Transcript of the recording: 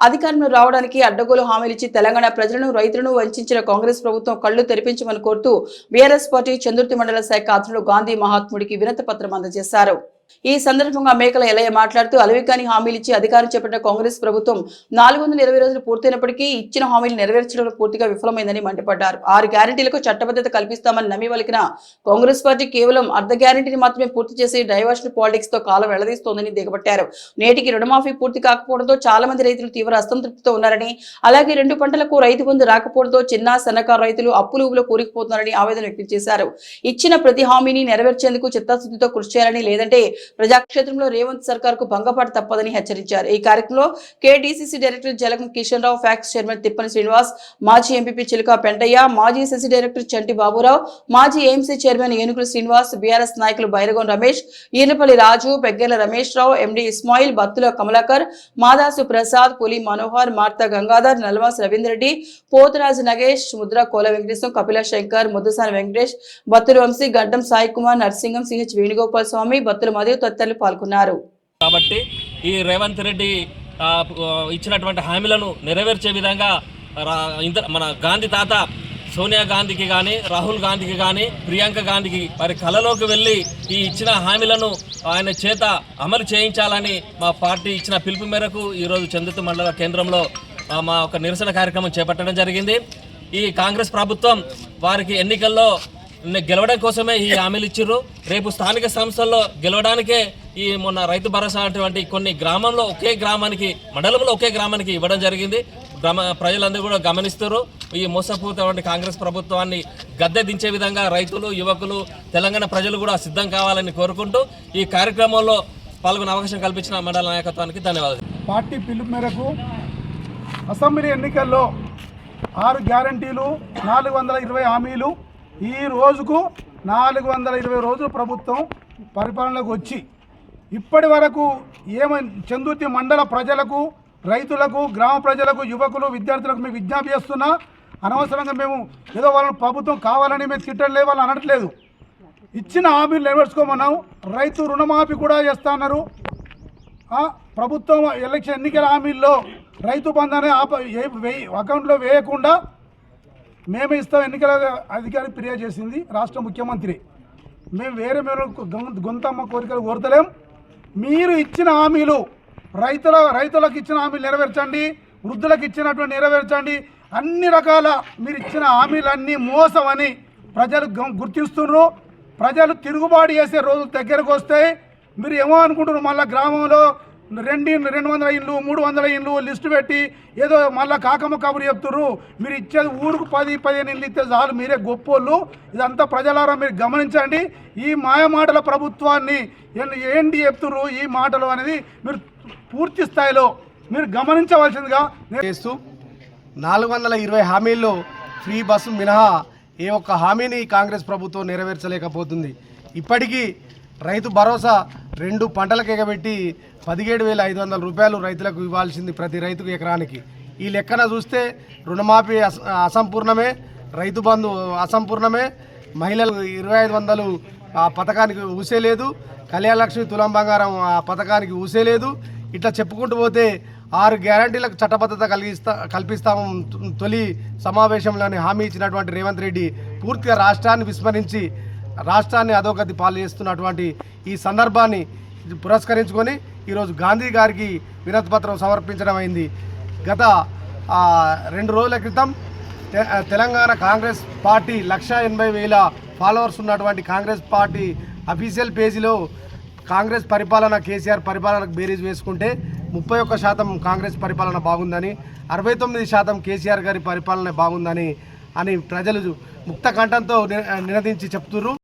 అధికారంలో రావడానికి అడ్డగోలు హామీలిచ్చి తెలంగాణ ప్రజలను రైతులను వంచిన కాంగ్రెస్ ప్రభుత్వం కళ్ళు తెరిపించమని కోరుతూ బీఆర్ఎస్ పార్టీ చందుర్తి మండల శాఖ అధ్యులు గాంధీ మహాత్ముడికి వినతి పత్రం అందజేశారు. ఈ సందర్భంగా మేకల ఎలయ్య మాట్లాడుతూ అలవికాని హామీలిచ్చి అధికారం చేపట్టిన కాంగ్రెస్ ప్రభుత్వం నాలుగు వందల ఇరవై రోజులు పూర్తయినప్పటికీ ఇచ్చిన హామీలు నెరవేర్చడంలో పూర్తిగా విఫలమైందని మండిపడ్డారు. ఆరు గ్యారెంటీలకు చట్టబద్ధత కల్పిస్తామని నమ్మి వలికిన కాంగ్రెస్ పార్టీ కేవలం అర్ధ గ్యారెంటీని మాత్రమే పూర్తి చేసి డైవర్షన్ పాలిటిక్స్తో కాలం వెళ్ళదీస్తోందని దిగబట్టారు. నేటికి రుణమాఫీ పూర్తి కాకపోవడంతో చాలా మంది రైతులు తీవ్ర అసంతృప్తితో ఉన్నారని అలాగే రెండు పంటలకు రైతు బంధు రాకపోవడంతో చిన్న సన్నకారు రైతులు అప్పులు ఊపులో కూరుకుపోతున్నారని ఆవేదన వ్యక్తం చేశారు. ఇచ్చిన ప్రతి హామీని నెరవేర్చేందుకు చిత్తశుద్ధితో కృషి చేయాలని లేదంటే ప్రజాక్షేత్రంలో రేవంత్ సర్కార్కు భంగపాటు తప్పదని హెచ్చరించారు. ఈ కార్యక్రమంలో KTCC director Jalakam Kishan Rao PACS chairman Tippani Srinivas మాజీ ఎంపీ చిలుక పెంటయ్య మాజీ సెసి డైరెక్టర్ చంటి బాబురావు మాజీ ఏఎంసీ చైర్మన్ ఏనుగుల శ్రీనివాస్ బీఆర్ఎస్ నాయకులు బైరగం రమేష్ ఈనపల్లి రాజు పెగ్గెల రమేష్ రావు ఎండి ఇస్మాయిల్ బత్తుల కమలాకర్ మాదాసు ప్రసాద్ పులి మనోహర్ మార్తా గంగాధర్ నల్వాస్ రవీంద్రెడ్డి పోతరాజు నగేష్ ముద్ర కోల వెంకటేశం కపిల శంకర్ ముద్దసాని వెంకటేష్ బత్తుల వంశీ గడ్డం సాయి కుమార్ నర్సింగం సిహెచ్ వేణుగోపాల్ స్వామి బత్తుల మధు తదితరులు పాల్గొన్నారు. కాబట్టి ఈ రేవంత్ రెడ్డి ఇచ్చినటువంటి హామీలను నెరవేర్చే విధంగా రా- ఇంత మన గాంధీ తాత సోనియా గాంధీకి కానీ రాహుల్ గాంధీకి కానీ ప్రియాంక గాంధీకి వారి కళలోకి వెళ్ళి ఈ ఇచ్చిన హామీలను ఆయన చేత అమలు చేయించాలని మా పార్టీ ఇచ్చిన పిలుపు మేరకు ఈరోజు చందుతు మండల కేంద్రంలో మా ఒక నిరసన కార్యక్రమం చేపట్టడం జరిగింది. ఈ కాంగ్రెస్ ప్రభుత్వం వారికి ఎన్నికల్లో గెలవడం కోసమే ఈ హామీలు ఇచ్చిర్రు. రేపు స్థానిక సంస్థల్లో గెలవడానికే ఈ మొన్న రైతు భరోసా అటువంటి కొన్ని గ్రామంలో ఒకే గ్రామానికి మండలంలో ఒకే గ్రామానికి ఇవ్వడం జరిగింది. గ్రామ ప్రజలందరూ కూడా గమనిస్తారు ఈ మోసపూరితమైన కాంగ్రెస్ ప్రభుత్వాన్ని గద్దె దించే విధంగా రైతులు యువకులు తెలంగాణ ప్రజలు కూడా సిద్ధం కావాలని కోరుకుంటూ ఈ కార్యక్రమంలో పాల్గొనే అవకాశం కల్పించిన మండల నాయకత్వానికి ధన్యవాదాలు. పార్టీ పిలుపు మేరకు అసెంబ్లీ ఎన్నికల్లో ఆరు గ్యారంటీలు నాలుగు వందల ఇరవై హామీలు ఈ రోజుకు నాలుగు వందల ఇరవై రోజులు ప్రభుత్వం పరిపాలనకు వచ్చి ఇప్పటి వరకు ఏమై చందుర్తి మండల ప్రజలకు రైతులకు గ్రామ ప్రజలకు యువకులు విద్యార్థులకు మేము విజ్ఞాపి చేస్తున్నా అనవసరంగా మేము ఏదో వాళ్ళని ప్రభుత్వం కావాలని మేము తిట్టలేదు వాళ్ళు అనట్లేదు. ఇచ్చిన హామీలు నెరవేర్చుకోమన్నాం రైతు రుణమాఫీ కూడా చేస్తా అన్నారు ప్రభుత్వం ఎలక్షన్ ఎన్నికల హామీల్లో రైతు బంధాన్ని ఆప అకౌంట్లో వేయకుండా మేమే ఇస్తాం. ఎన్నికల అధికారి ఫిర్యాదు చేసింది రాష్ట్ర ముఖ్యమంత్రి. మేము వేరే మేము గొంతమ్మ కోరికలు కోరతలేం. మీరు ఇచ్చిన హామీలు రైతుల రైతులకు ఇచ్చిన హామీలు నెరవేర్చండి. వృద్ధులకు ఇచ్చినటువంటి నెరవేర్చండి. అన్ని రకాల మీరు ఇచ్చిన హామీలన్నీ మోసమని ప్రజలు గం- గుర్తిస్తున్నారు. ప్రజలు తిరుగుబాటు చేసే రోజులు దగ్గరకు వస్తాయి మీరు ఏమో అనుకుంటున్నారు? మళ్ళీ గ్రామంలో రెండు రెండు వందల ఇండ్లు మూడు వందల ఇండ్లు లిస్టు పెట్టి ఏదో మళ్ళీ కాకమ్మ కబురు చెప్తుర్రు. మీరు ఇచ్చేది ఊరుకు పది పదిహేను ఇండ్లు ఇస్తే చాలు మీరే గొప్పోళ్ళు. ఇదంతా ప్రజలారా మీరు గమనించండి. ఈ మాయమాటల ప్రభుత్వాన్ని ఏంటి ఏంటి చెప్తుర్రు ఈ మాటలు అనేది మీరు పూర్తి స్థాయిలో మీరు గమనించవలసిందిగా నేను చేస్తూ నాలుగు వందల ఇరవై హామీల్లో ఫ్రీ బస్సు మినహా ఏ ఒక్క హామీని కాంగ్రెస్ ప్రభుత్వం నెరవేర్చలేకపోతుంది. ఇప్పటికీ రైతు భరోసా రెండు పంటలకు ఎగబెట్టి పదిహేడు వేల ఐదు వందల రూపాయలు రైతులకు ఇవ్వాల్సింది ప్రతి రైతుకు ఎకరానికి. ఈ లెక్కన చూస్తే రుణమాఫీ అస- అసంపూర్ణమే రైతు బంధు అసంపూర్ణమే మహిళలు ఇరవై ఐదు వందలు ఆ పథకానికి ఊసేలేదు కళ్యాణలక్ష్మి తులం బంగారం ఆ పథకానికి ఊసేలేదు ఇట్లా చెప్పుకుంటూ పోతే ఆరు గ్యారంటీలకు చట్టబద్ధత కలిగిస్తా కల్పిస్తాము తొలి సమావేశంలోని హామీ ఇచ్చినటువంటి రేవంత్ రెడ్డి పూర్తిగా రాష్ట్రాన్ని విస్మరించి రాష్ట్రాన్ని అధోగతి పాలు చేస్తున్నటువంటి ఈ సందర్భాన్ని పురస్కరించుకొని ఈరోజు గాంధీ గారికి వినతిపత్రం సమర్పించడం అయింది గత రెండు రోజుల క్రితం తె- తెలంగాణ కాంగ్రెస్ పార్టీ లక్ష ఎనభై వేల ఫాలోవర్స్ ఉన్నటువంటి కాంగ్రెస్ పార్టీ అఫీషియల్ పేజీలో కాంగ్రెస్ పరిపాలన కేసీఆర్ పరిపాలనకు బేరీజ్ వేసుకుంటే ముప్పై ఒక్క శాతం కాంగ్రెస్ పరిపాలన బాగుందని అరవై తొమ్మిది శాతం కేసీఆర్ గారి పరిపాలన బాగుందని అని ప్రజలు ముక్త కంఠంతో నినదించి చెప్తున్నారు